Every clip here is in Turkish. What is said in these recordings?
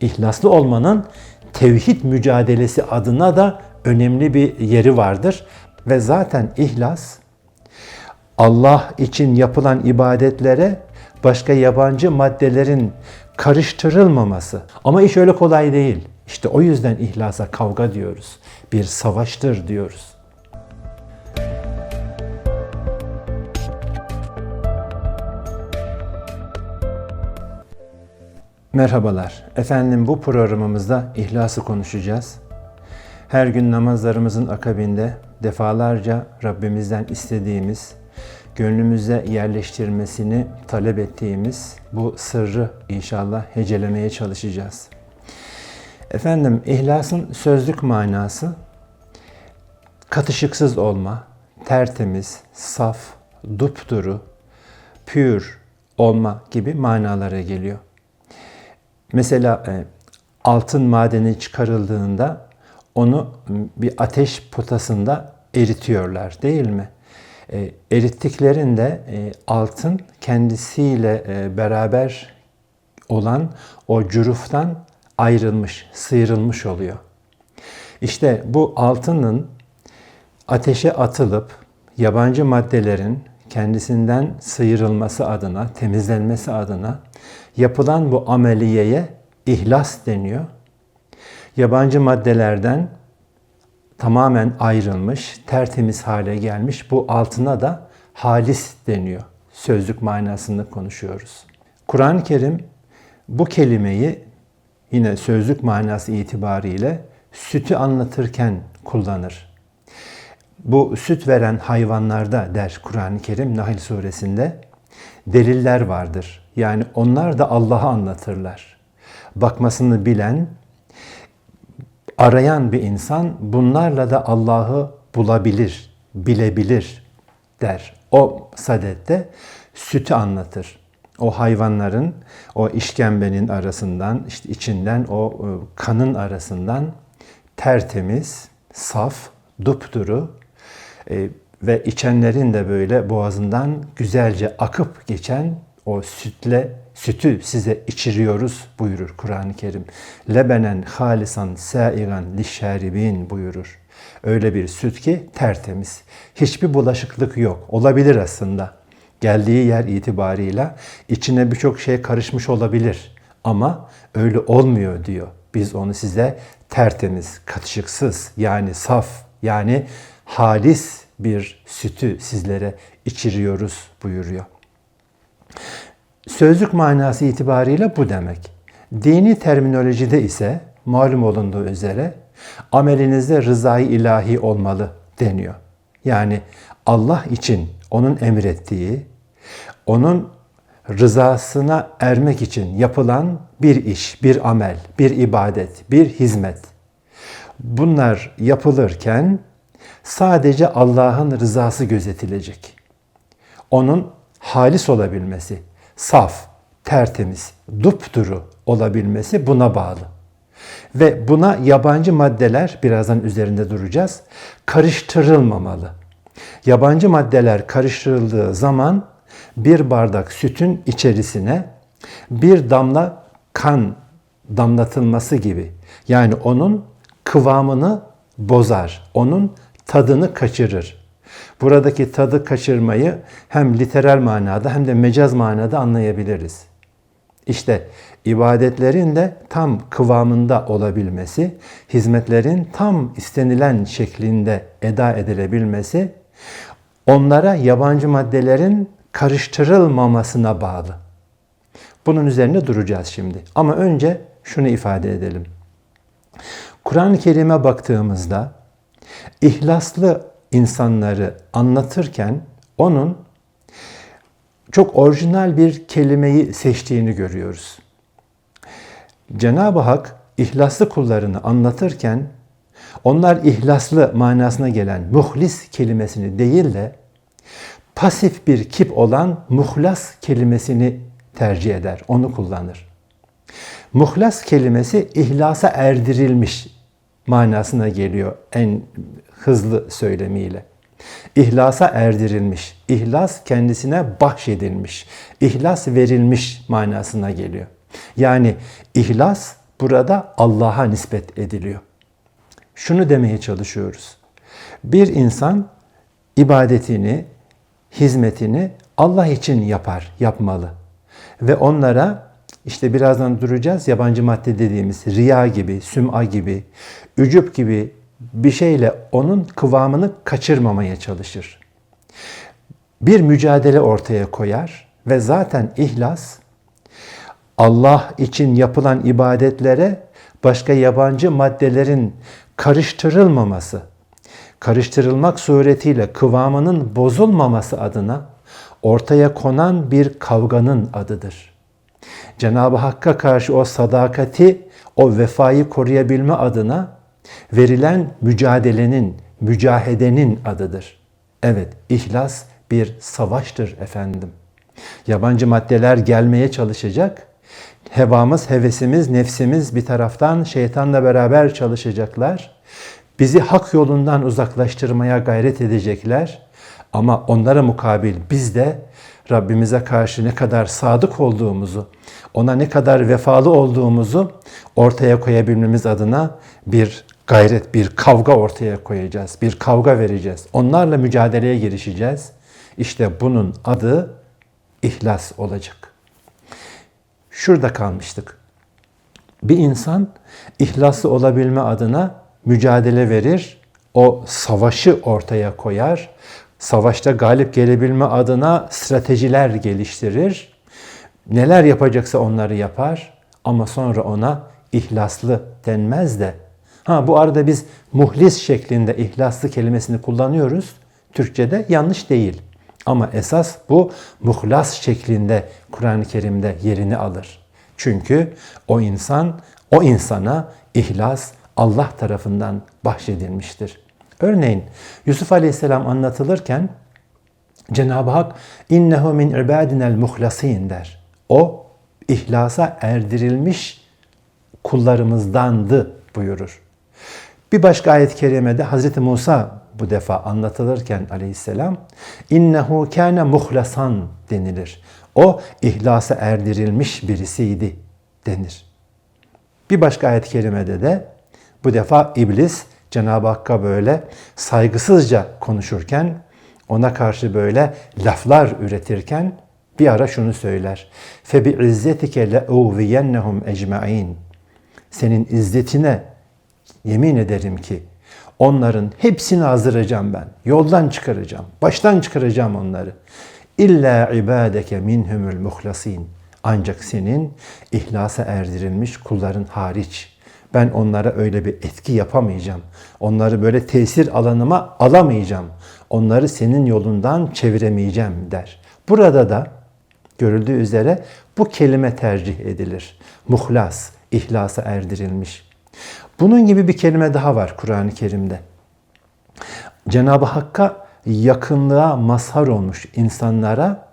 İhlaslı olmanın tevhid mücadelesi adına da önemli bir yeri vardır. Ve zaten ihlas Allah için yapılan ibadetlere başka yabancı maddelerin karıştırılmaması. Ama iş öyle kolay değil. İşte o yüzden ihlasa kavga diyoruz. Bir savaştır diyoruz. Merhabalar. Efendim bu programımızda ihlası konuşacağız. Her gün namazlarımızın akabinde defalarca Rabbimizden istediğimiz, gönlümüze yerleştirmesini talep ettiğimiz bu sırrı inşallah hecelemeye çalışacağız. Efendim ihlasın sözlük manası katışıksız olma, tertemiz, saf, dupduru, pür olma gibi manalara geliyor. Mesela e, altın madeni çıkarıldığında onu bir ateş potasında eritiyorlar değil mi? E, erittiklerinde e, altın kendisiyle beraber olan o cüruftan ayrılmış, sıyrılmış oluyor. İşte bu altının ateşe atılıp yabancı maddelerin kendisinden sıyrılması adına, temizlenmesi adına yapılan bu ameliyeye ihlas deniyor. Yabancı maddelerden tamamen ayrılmış, tertemiz hale gelmiş bu altına da halis deniyor. Sözlük manasında konuşuyoruz. Kur'an-ı Kerim bu kelimeyi yine sözlük manası itibariyle sütü anlatırken kullanır. Bu süt veren hayvanlarda der Kur'an-ı Kerim Nahl suresinde deliller vardır. Yani onlar da Allah'ı anlatırlar. Bakmasını bilen, arayan bir insan bunlarla da Allah'ı bulabilir, bilebilir der. O sadette sütü anlatır. O hayvanların o işkembenin arasından, işte içinden o e, kanın arasından tertemiz, saf, dupduru e, ve içenlerin de böyle boğazından güzelce akıp geçen o sütle sütü size içiriyoruz buyurur Kur'an-ı Kerim. Lebenen halisan saigan lişşaribin buyurur. Öyle bir süt ki tertemiz. Hiçbir bulaşıklık yok. Olabilir aslında. Geldiği yer itibarıyla içine birçok şey karışmış olabilir. Ama öyle olmuyor diyor. Biz onu size tertemiz, katışıksız yani saf yani halis bir sütü sizlere içiriyoruz buyuruyor. Sözlük manası itibariyle bu demek. Dini terminolojide ise malum olunduğu üzere amelinizde rızayı ilahi olmalı deniyor. Yani Allah için onun emrettiği, onun rızasına ermek için yapılan bir iş, bir amel, bir ibadet, bir hizmet. Bunlar yapılırken sadece Allah'ın rızası gözetilecek. Onun halis olabilmesi, saf, tertemiz, dupduru olabilmesi buna bağlı. Ve buna yabancı maddeler, birazdan üzerinde duracağız, karıştırılmamalı. Yabancı maddeler karıştırıldığı zaman bir bardak sütün içerisine bir damla kan damlatılması gibi. Yani onun kıvamını bozar, onun tadını kaçırır. Buradaki tadı kaçırmayı hem literal manada hem de mecaz manada anlayabiliriz. İşte ibadetlerin de tam kıvamında olabilmesi, hizmetlerin tam istenilen şeklinde eda edilebilmesi, onlara yabancı maddelerin karıştırılmamasına bağlı. Bunun üzerine duracağız şimdi. Ama önce şunu ifade edelim. Kur'an-ı Kerim'e baktığımızda ihlaslı insanları anlatırken onun çok orijinal bir kelimeyi seçtiğini görüyoruz. Cenab-ı Hak ihlaslı kullarını anlatırken onlar ihlaslı manasına gelen muhlis kelimesini değil de pasif bir kip olan muhlas kelimesini tercih eder, onu kullanır. Muhlas kelimesi ihlasa erdirilmiş manasına geliyor en hızlı söylemiyle. İhlasa erdirilmiş, ihlas kendisine bahşedilmiş, ihlas verilmiş manasına geliyor. Yani ihlas burada Allah'a nispet ediliyor. Şunu demeye çalışıyoruz. Bir insan ibadetini, hizmetini Allah için yapar, yapmalı. Ve onlara işte birazdan duracağız yabancı madde dediğimiz riya gibi, süm'a gibi, ücüp gibi bir şeyle onun kıvamını kaçırmamaya çalışır. Bir mücadele ortaya koyar ve zaten ihlas Allah için yapılan ibadetlere başka yabancı maddelerin karıştırılmaması, karıştırılmak suretiyle kıvamının bozulmaması adına ortaya konan bir kavganın adıdır. Cenab-ı Hakk'a karşı o sadakati, o vefayı koruyabilme adına verilen mücadelenin, mücahedenin adıdır. Evet, ihlas bir savaştır efendim. Yabancı maddeler gelmeye çalışacak. Hevamız, hevesimiz, nefsimiz bir taraftan şeytanla beraber çalışacaklar. Bizi hak yolundan uzaklaştırmaya gayret edecekler. Ama onlara mukabil biz de Rabbimize karşı ne kadar sadık olduğumuzu, ona ne kadar vefalı olduğumuzu ortaya koyabilmemiz adına bir gayret, bir kavga ortaya koyacağız. Bir kavga vereceğiz. Onlarla mücadeleye girişeceğiz. İşte bunun adı ihlas olacak. Şurada kalmıştık. Bir insan ihlaslı olabilme adına mücadele verir, o savaşı ortaya koyar, savaşta galip gelebilme adına stratejiler geliştirir. Neler yapacaksa onları yapar ama sonra ona ihlaslı denmez de. Ha bu arada biz muhlis şeklinde ihlaslı kelimesini kullanıyoruz. Türkçede yanlış değil. Ama esas bu muhlas şeklinde Kur'an-ı Kerim'de yerini alır. Çünkü o insan, o insana ihlas Allah tarafından bahşedilmiştir. Örneğin Yusuf Aleyhisselam anlatılırken Cenab-ı Hak innehu min ibadinel muhlasin der. O ihlasa erdirilmiş kullarımızdandı buyurur. Bir başka ayet-i kerimede Hz. Musa bu defa anlatılırken aleyhisselam innehu kâne muhlasan denilir. O ihlasa erdirilmiş birisiydi denir. Bir başka ayet-i kerimede de bu defa iblis Cenab-ı Hakk'a böyle saygısızca konuşurken, ona karşı böyle laflar üretirken bir ara şunu söyler. Febi izzetike le uviyennehum ecmaîn. Senin izzetine yemin ederim ki onların hepsini azdıracağım ben. Yoldan çıkaracağım. Baştan çıkaracağım onları. İlla ibadeke minhumul muhlasin. Ancak senin ihlasa erdirilmiş kulların hariç. Ben onlara öyle bir etki yapamayacağım. Onları böyle tesir alanıma alamayacağım. Onları senin yolundan çeviremeyeceğim der. Burada da görüldüğü üzere bu kelime tercih edilir. Muhlas, ihlasa erdirilmiş. Bunun gibi bir kelime daha var Kur'an-ı Kerim'de. Cenab-ı Hakk'a yakınlığa mazhar olmuş insanlara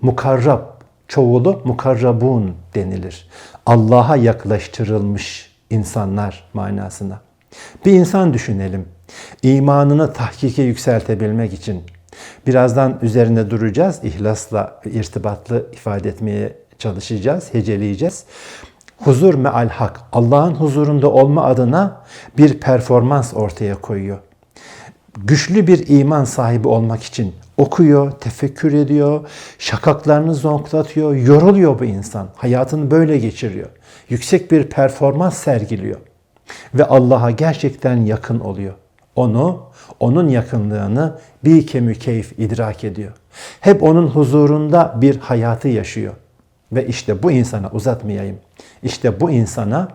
mukarrab, çoğulu mukarrabun denilir. Allah'a yaklaştırılmış insanlar manasına. Bir insan düşünelim. İmanını tahkike yükseltebilmek için birazdan üzerinde duracağız. İhlasla irtibatlı ifade etmeye çalışacağız, heceleyeceğiz. Huzur meal hak, Allah'ın huzurunda olma adına bir performans ortaya koyuyor. Güçlü bir iman sahibi olmak için okuyor, tefekkür ediyor, şakaklarını zonklatıyor, yoruluyor bu insan. Hayatını böyle geçiriyor. Yüksek bir performans sergiliyor. Ve Allah'a gerçekten yakın oluyor. Onu, onun yakınlığını bir kemü keyif idrak ediyor. Hep onun huzurunda bir hayatı yaşıyor. Ve işte bu insana uzatmayayım. İşte bu insana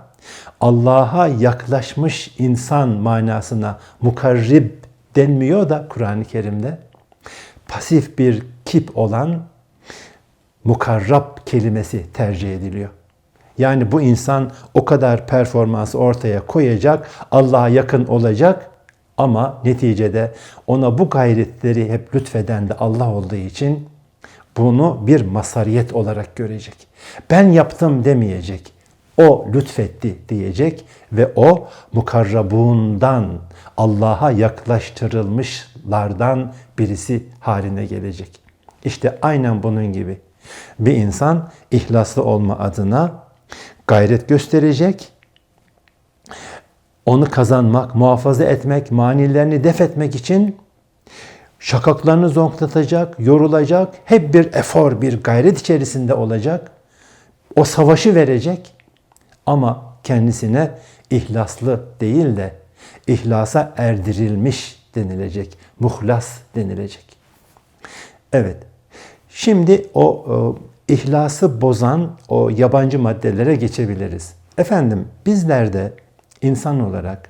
Allah'a yaklaşmış insan manasına mukarrib denmiyor da Kur'an-ı Kerim'de pasif bir kip olan mukarrab kelimesi tercih ediliyor. Yani bu insan o kadar performansı ortaya koyacak, Allah'a yakın olacak ama neticede ona bu gayretleri hep lütfeden de Allah olduğu için bunu bir masariyet olarak görecek. Ben yaptım demeyecek. O lütfetti diyecek ve o mukarrabundan, Allah'a yaklaştırılmışlardan birisi haline gelecek. İşte aynen bunun gibi. Bir insan ihlaslı olma adına gayret gösterecek onu kazanmak, muhafaza etmek, manilerini def etmek için şakaklarını zonklatacak, yorulacak, hep bir efor, bir gayret içerisinde olacak. O savaşı verecek ama kendisine ihlaslı değil de ihlasa erdirilmiş denilecek, muhlas denilecek. Evet, şimdi o, o ihlası bozan o yabancı maddelere geçebiliriz. Efendim bizler de insan olarak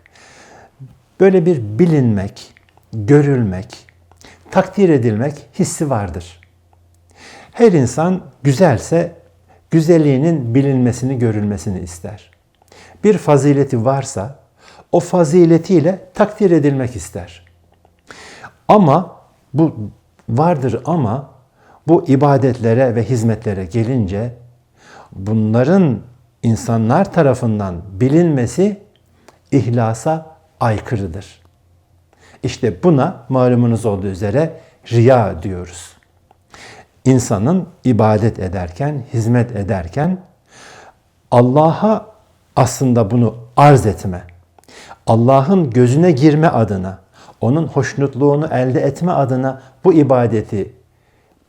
böyle bir bilinmek, görülmek, takdir edilmek hissi vardır. Her insan güzelse güzelliğinin bilinmesini, görülmesini ister. Bir fazileti varsa o faziletiyle takdir edilmek ister. Ama bu vardır ama bu ibadetlere ve hizmetlere gelince bunların insanlar tarafından bilinmesi ihlasa aykırıdır. İşte buna malumunuz olduğu üzere riya diyoruz. İnsanın ibadet ederken, hizmet ederken Allah'a aslında bunu arz etme, Allah'ın gözüne girme adına, onun hoşnutluğunu elde etme adına bu ibadeti,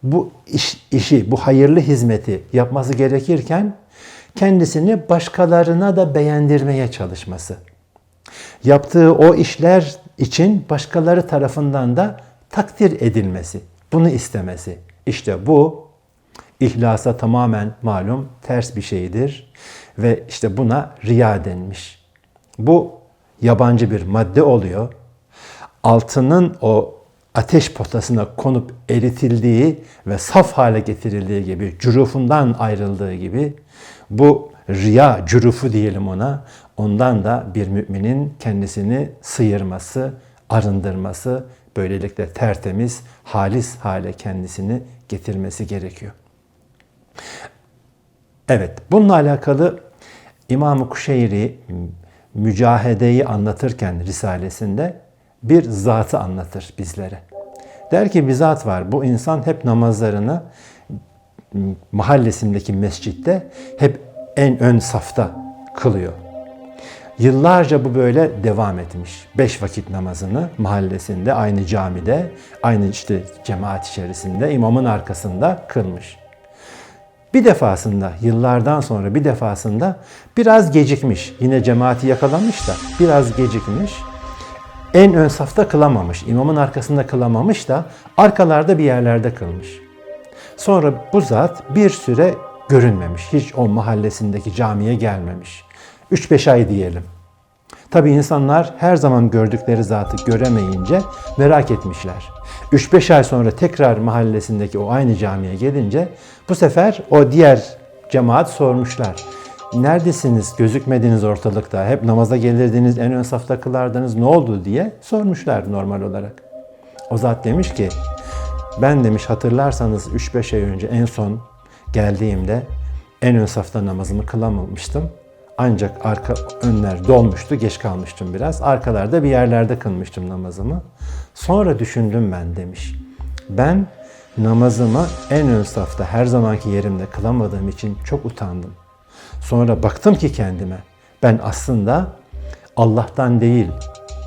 bu iş, işi, bu hayırlı hizmeti yapması gerekirken kendisini başkalarına da beğendirmeye çalışması. Yaptığı o işler için başkaları tarafından da takdir edilmesi, bunu istemesi. İşte bu ihlasa tamamen malum ters bir şeydir ve işte buna riya denmiş. Bu yabancı bir madde oluyor. Altının o ateş potasına konup eritildiği ve saf hale getirildiği gibi, cürufundan ayrıldığı gibi bu riya cürufu diyelim ona, ondan da bir müminin kendisini sıyırması, arındırması, böylelikle tertemiz, halis hale kendisini getirmesi gerekiyor. Evet, bununla alakalı İmam-ı Kuşeyri mücahedeyi anlatırken Risalesinde bir zatı anlatır bizlere. Der ki bir zat var. Bu insan hep namazlarını mahallesindeki mescitte hep en ön safta kılıyor. Yıllarca bu böyle devam etmiş. Beş vakit namazını mahallesinde, aynı camide, aynı işte cemaat içerisinde, imamın arkasında kılmış. Bir defasında, yıllardan sonra bir defasında biraz gecikmiş. Yine cemaati yakalamış da biraz gecikmiş. En ön safta kılamamış, imamın arkasında kılamamış da arkalarda bir yerlerde kılmış. Sonra bu zat bir süre görünmemiş. Hiç o mahallesindeki camiye gelmemiş. 3-5 ay diyelim. Tabi insanlar her zaman gördükleri zatı göremeyince merak etmişler. 3-5 ay sonra tekrar mahallesindeki o aynı camiye gelince bu sefer o diğer cemaat sormuşlar. Neredesiniz? Gözükmediniz ortalıkta. Hep namaza gelirdiniz, en ön safta kılardınız. Ne oldu diye sormuşlar normal olarak. O zat demiş ki ben demiş hatırlarsanız 3-5 ay önce en son geldiğimde en ön safta namazımı kılamamıştım. Ancak arka önler dolmuştu, geç kalmıştım biraz. Arkalarda bir yerlerde kılmıştım namazımı. Sonra düşündüm ben demiş. Ben namazımı en ön safta her zamanki yerimde kılamadığım için çok utandım. Sonra baktım ki kendime ben aslında Allah'tan değil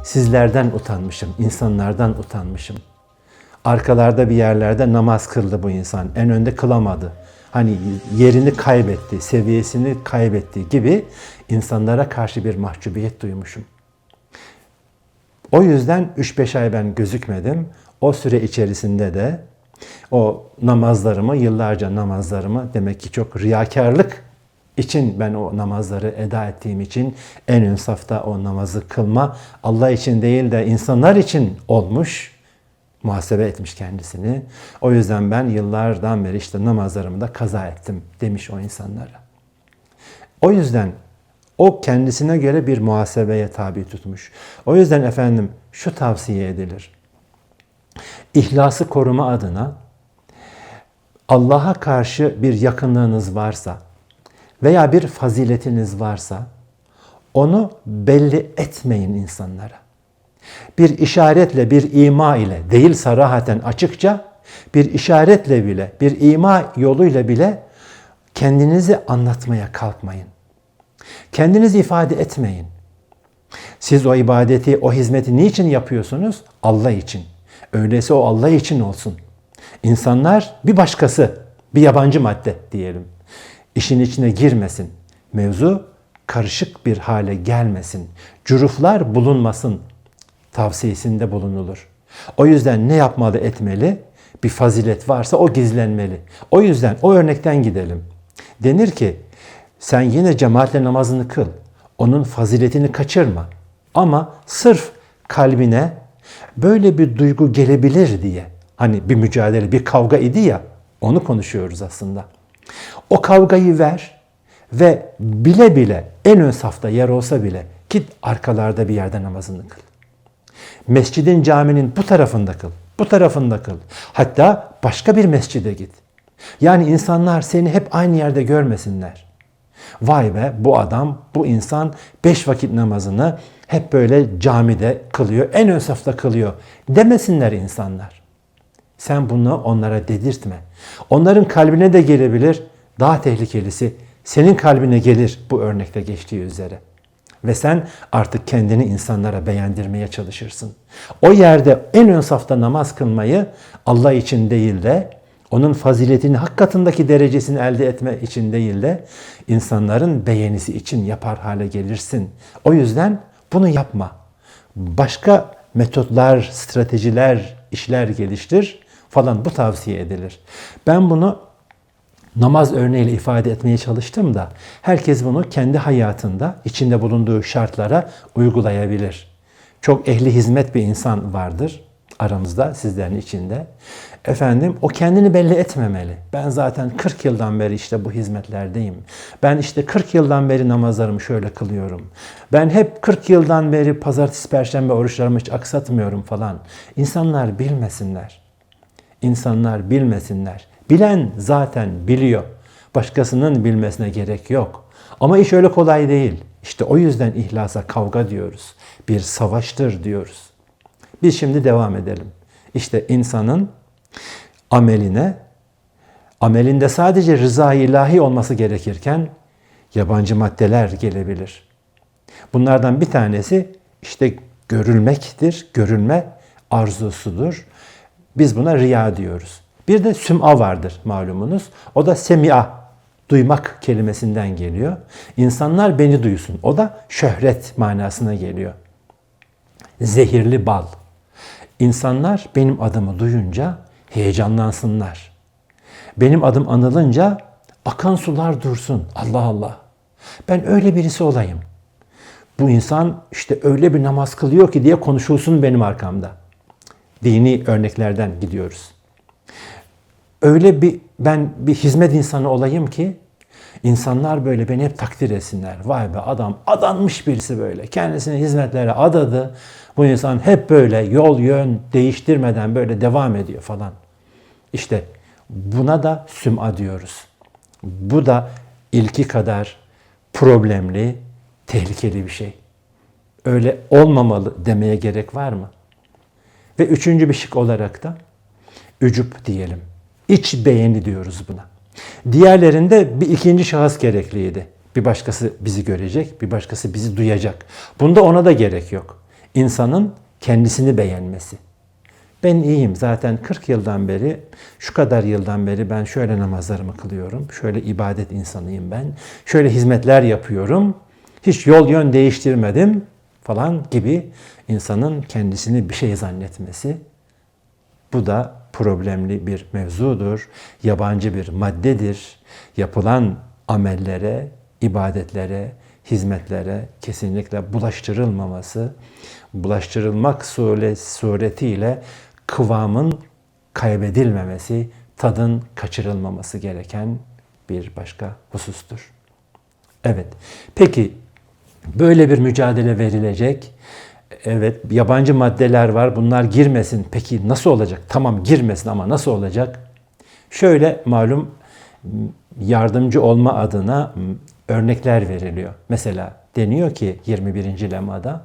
sizlerden utanmışım, insanlardan utanmışım. Arkalarda bir yerlerde namaz kıldı bu insan. En önde kılamadı hani yerini kaybetti, seviyesini kaybetti gibi insanlara karşı bir mahcubiyet duymuşum. O yüzden 3-5 ay ben gözükmedim. O süre içerisinde de o namazlarımı, yıllarca namazlarımı demek ki çok riyakarlık için ben o namazları eda ettiğim için en ön safta o namazı kılma Allah için değil de insanlar için olmuş muhasebe etmiş kendisini. O yüzden ben yıllardan beri işte namazlarımı da kaza ettim demiş o insanlara. O yüzden o kendisine göre bir muhasebeye tabi tutmuş. O yüzden efendim şu tavsiye edilir. İhlası koruma adına Allah'a karşı bir yakınlığınız varsa veya bir faziletiniz varsa onu belli etmeyin insanlara bir işaretle, bir ima ile değil sarahaten açıkça bir işaretle bile, bir ima yoluyla bile kendinizi anlatmaya kalkmayın. Kendinizi ifade etmeyin. Siz o ibadeti, o hizmeti niçin yapıyorsunuz? Allah için. Öyleyse o Allah için olsun. İnsanlar bir başkası, bir yabancı madde diyelim. İşin içine girmesin. Mevzu karışık bir hale gelmesin. Cüruflar bulunmasın tavsiyesinde bulunulur. O yüzden ne yapmalı etmeli? Bir fazilet varsa o gizlenmeli. O yüzden o örnekten gidelim. Denir ki sen yine cemaatle namazını kıl. Onun faziletini kaçırma. Ama sırf kalbine böyle bir duygu gelebilir diye hani bir mücadele, bir kavga idi ya onu konuşuyoruz aslında. O kavgayı ver ve bile bile en ön safta yer olsa bile git arkalarda bir yerde namazını kıl. Mescidin caminin bu tarafında kıl. Bu tarafında kıl. Hatta başka bir mescide git. Yani insanlar seni hep aynı yerde görmesinler. Vay be bu adam, bu insan beş vakit namazını hep böyle camide kılıyor, en ön safta kılıyor demesinler insanlar. Sen bunu onlara dedirtme. Onların kalbine de gelebilir. Daha tehlikelisi senin kalbine gelir bu örnekte geçtiği üzere. Ve sen artık kendini insanlara beğendirmeye çalışırsın. O yerde en ön safta namaz kılmayı Allah için değil de onun faziletini, hak katındaki derecesini elde etme için değil de insanların beğenisi için yapar hale gelirsin. O yüzden bunu yapma. Başka metotlar, stratejiler, işler geliştir falan bu tavsiye edilir. Ben bunu namaz örneğiyle ifade etmeye çalıştım da herkes bunu kendi hayatında içinde bulunduğu şartlara uygulayabilir. Çok ehli hizmet bir insan vardır aramızda, sizlerin içinde. Efendim o kendini belli etmemeli. Ben zaten 40 yıldan beri işte bu hizmetlerdeyim. Ben işte 40 yıldan beri namazlarımı şöyle kılıyorum. Ben hep 40 yıldan beri pazartesi, perşembe oruçlarımı hiç aksatmıyorum falan. İnsanlar bilmesinler. İnsanlar bilmesinler. Bilen zaten biliyor. Başkasının bilmesine gerek yok. Ama iş öyle kolay değil. İşte o yüzden ihlasa kavga diyoruz. Bir savaştır diyoruz. Biz şimdi devam edelim. İşte insanın ameline, amelinde sadece rıza ilahi olması gerekirken yabancı maddeler gelebilir. Bunlardan bir tanesi işte görülmektir, görülme arzusudur. Biz buna riya diyoruz. Bir de süm'a vardır malumunuz. O da semia, duymak kelimesinden geliyor. İnsanlar beni duysun. O da şöhret manasına geliyor. Zehirli bal. İnsanlar benim adımı duyunca heyecanlansınlar. Benim adım anılınca akan sular dursun. Allah Allah. Ben öyle birisi olayım. Bu insan işte öyle bir namaz kılıyor ki diye konuşulsun benim arkamda. Dini örneklerden gidiyoruz. Öyle bir ben bir hizmet insanı olayım ki insanlar böyle beni hep takdir etsinler. Vay be adam adanmış birisi böyle. Kendisini hizmetlere adadı. Bu insan hep böyle yol yön değiştirmeden böyle devam ediyor falan. İşte buna da süm'a diyoruz. Bu da ilki kadar problemli, tehlikeli bir şey. Öyle olmamalı demeye gerek var mı? Ve üçüncü bir şık olarak da ücup diyelim. İç beğeni diyoruz buna. Diğerlerinde bir ikinci şahıs gerekliydi. Bir başkası bizi görecek, bir başkası bizi duyacak. Bunda ona da gerek yok. İnsanın kendisini beğenmesi. Ben iyiyim zaten 40 yıldan beri, şu kadar yıldan beri ben şöyle namazlarımı kılıyorum. Şöyle ibadet insanıyım ben. Şöyle hizmetler yapıyorum. Hiç yol yön değiştirmedim falan gibi insanın kendisini bir şey zannetmesi. Bu da problemli bir mevzudur. Yabancı bir maddedir. Yapılan amellere, ibadetlere, hizmetlere kesinlikle bulaştırılmaması, bulaştırılmak suretiyle kıvamın kaybedilmemesi, tadın kaçırılmaması gereken bir başka husustur. Evet. Peki böyle bir mücadele verilecek. Evet, yabancı maddeler var. Bunlar girmesin. Peki nasıl olacak? Tamam girmesin ama nasıl olacak? Şöyle malum yardımcı olma adına örnekler veriliyor. Mesela deniyor ki 21. lemada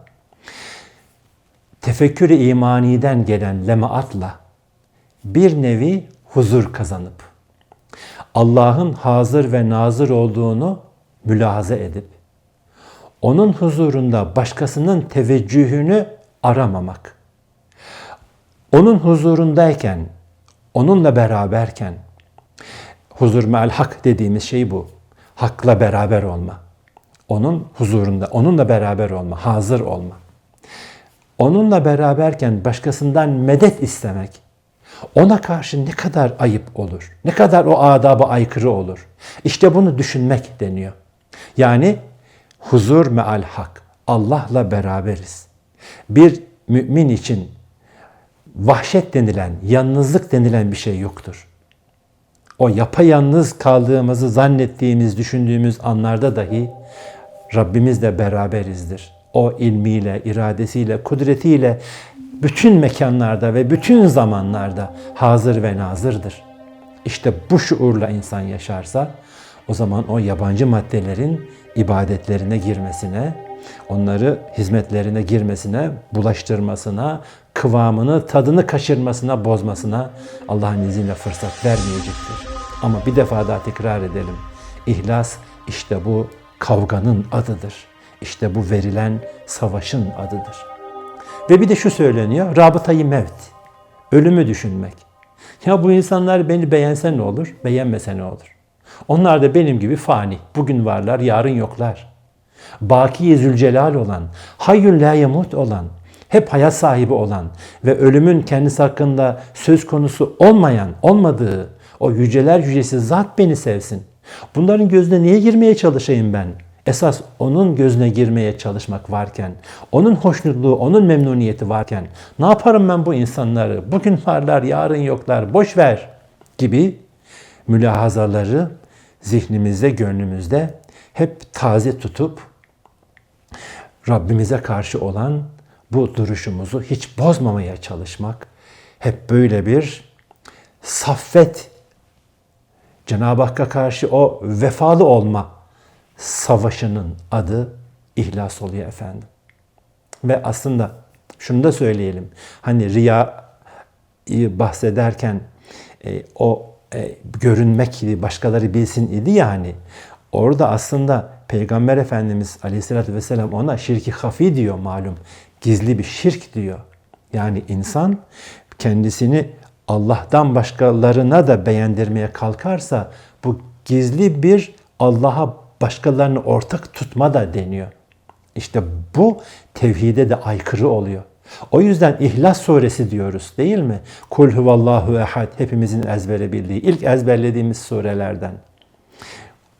tefekkür-i imaniden gelen lemaatla bir nevi huzur kazanıp Allah'ın hazır ve nazır olduğunu mülahaza edip Onun huzurunda başkasının teveccühünü aramamak. Onun huzurundayken, onunla beraberken, huzur me'al hak dediğimiz şey bu. Hakla beraber olma. Onun huzurunda, onunla beraber olma, hazır olma. Onunla beraberken başkasından medet istemek, ona karşı ne kadar ayıp olur, ne kadar o adaba aykırı olur. İşte bunu düşünmek deniyor. Yani huzur meal hak, Allah'la beraberiz. Bir mümin için vahşet denilen, yalnızlık denilen bir şey yoktur. O yapayalnız kaldığımızı zannettiğimiz, düşündüğümüz anlarda dahi Rabbimizle beraberizdir. O ilmiyle, iradesiyle, kudretiyle bütün mekanlarda ve bütün zamanlarda hazır ve nazırdır. İşte bu şuurla insan yaşarsa o zaman o yabancı maddelerin ibadetlerine girmesine, onları hizmetlerine girmesine, bulaştırmasına, kıvamını, tadını kaçırmasına, bozmasına Allah'ın izniyle fırsat vermeyecektir. Ama bir defa daha tekrar edelim. İhlas işte bu kavganın adıdır. İşte bu verilen savaşın adıdır. Ve bir de şu söyleniyor, rabıtayı mevt. Ölümü düşünmek. Ya bu insanlar beni beğense ne olur, beğenmese ne olur? Onlar da benim gibi fani. Bugün varlar, yarın yoklar. Baki Zülcelal olan, hayyün la yemut olan, hep hayat sahibi olan ve ölümün kendisi hakkında söz konusu olmayan, olmadığı o yüceler yücesi zat beni sevsin. Bunların gözüne niye girmeye çalışayım ben? Esas onun gözüne girmeye çalışmak varken, onun hoşnutluğu, onun memnuniyeti varken ne yaparım ben bu insanları? Bugün varlar, yarın yoklar, boş ver gibi mülahazaları zihnimizde, gönlümüzde hep taze tutup Rabbimize karşı olan bu duruşumuzu hiç bozmamaya çalışmak, hep böyle bir saffet, Cenab-ı Hakk'a karşı o vefalı olma savaşının adı ihlas oluyor efendim. Ve aslında şunu da söyleyelim. Hani riya bahsederken e, o e, görünmek idi, başkaları bilsin idi yani. Orada aslında Peygamber Efendimiz Aleyhisselatü Vesselam ona şirki hafi diyor malum. Gizli bir şirk diyor. Yani insan kendisini Allah'tan başkalarına da beğendirmeye kalkarsa bu gizli bir Allah'a başkalarını ortak tutma da deniyor. İşte bu tevhide de aykırı oluyor. O yüzden İhlas suresi diyoruz değil mi? Kul huvallahu ehad hepimizin ezbere bildiği ilk ezberlediğimiz surelerden.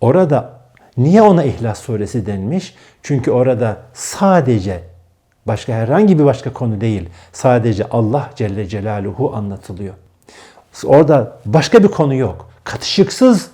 Orada niye ona İhlas suresi denmiş? Çünkü orada sadece başka herhangi bir başka konu değil. Sadece Allah Celle Celaluhu anlatılıyor. Orada başka bir konu yok. Katışıksız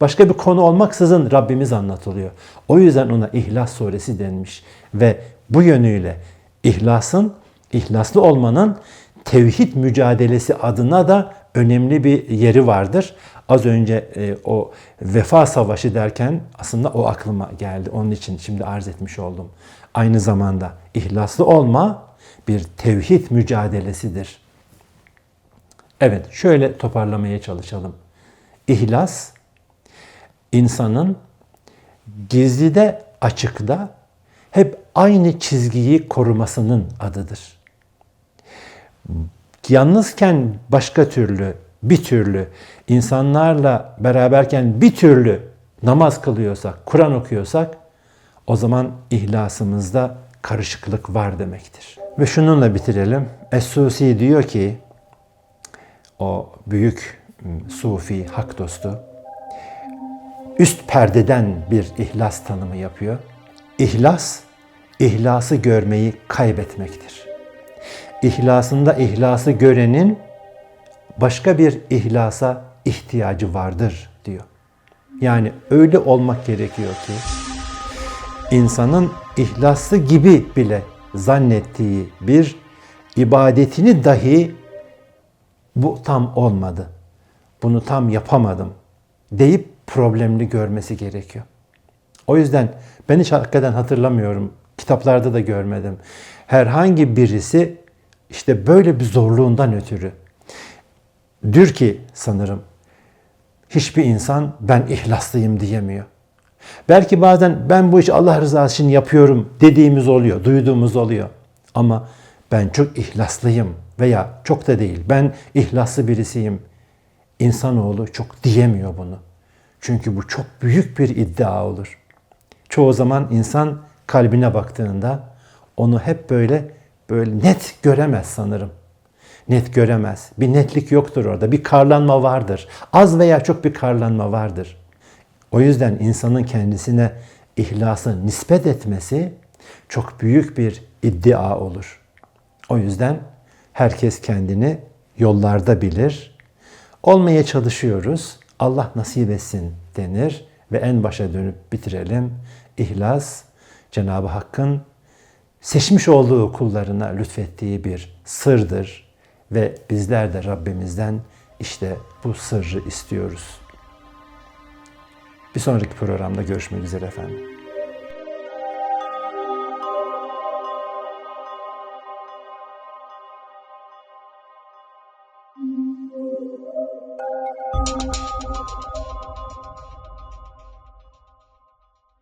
başka bir konu olmaksızın Rabbimiz anlatılıyor. O yüzden ona İhlas suresi denmiş ve bu yönüyle ihlasın, ihlaslı olmanın tevhid mücadelesi adına da önemli bir yeri vardır. Az önce e, o vefa savaşı derken aslında o aklıma geldi. Onun için şimdi arz etmiş oldum. Aynı zamanda ihlaslı olma bir tevhid mücadelesidir. Evet, şöyle toparlamaya çalışalım. İhlas, insanın gizlide, açıkta hep aynı çizgiyi korumasının adıdır. Yalnızken başka türlü, bir türlü, insanlarla beraberken bir türlü namaz kılıyorsak, Kur'an okuyorsak o zaman ihlasımızda karışıklık var demektir. Ve şununla bitirelim. Es-Susi diyor ki, o büyük sufi, hak dostu, üst perdeden bir ihlas tanımı yapıyor. İhlas, ihlası görmeyi kaybetmektir. İhlasında ihlası görenin başka bir ihlasa ihtiyacı vardır diyor. Yani öyle olmak gerekiyor ki insanın ihlaslı gibi bile zannettiği bir ibadetini dahi bu tam olmadı. Bunu tam yapamadım deyip problemli görmesi gerekiyor. O yüzden ben hiç hakikaten hatırlamıyorum. Kitaplarda da görmedim. Herhangi birisi işte böyle bir zorluğundan ötürü dür ki sanırım hiçbir insan ben ihlaslıyım diyemiyor. Belki bazen ben bu işi Allah rızası için yapıyorum dediğimiz oluyor, duyduğumuz oluyor. Ama ben çok ihlaslıyım veya çok da değil. Ben ihlaslı birisiyim. İnsanoğlu çok diyemiyor bunu. Çünkü bu çok büyük bir iddia olur. Çoğu zaman insan kalbine baktığında onu hep böyle böyle net göremez sanırım. Net göremez. Bir netlik yoktur orada. Bir karlanma vardır. Az veya çok bir karlanma vardır. O yüzden insanın kendisine ihlası nispet etmesi çok büyük bir iddia olur. O yüzden herkes kendini yollarda bilir. Olmaya çalışıyoruz. Allah nasip etsin denir ve en başa dönüp bitirelim. İhlas Cenab-ı Hakk'ın seçmiş olduğu kullarına lütfettiği bir sırdır ve bizler de Rabbimizden işte bu sırrı istiyoruz. Bir sonraki programda görüşmek üzere efendim.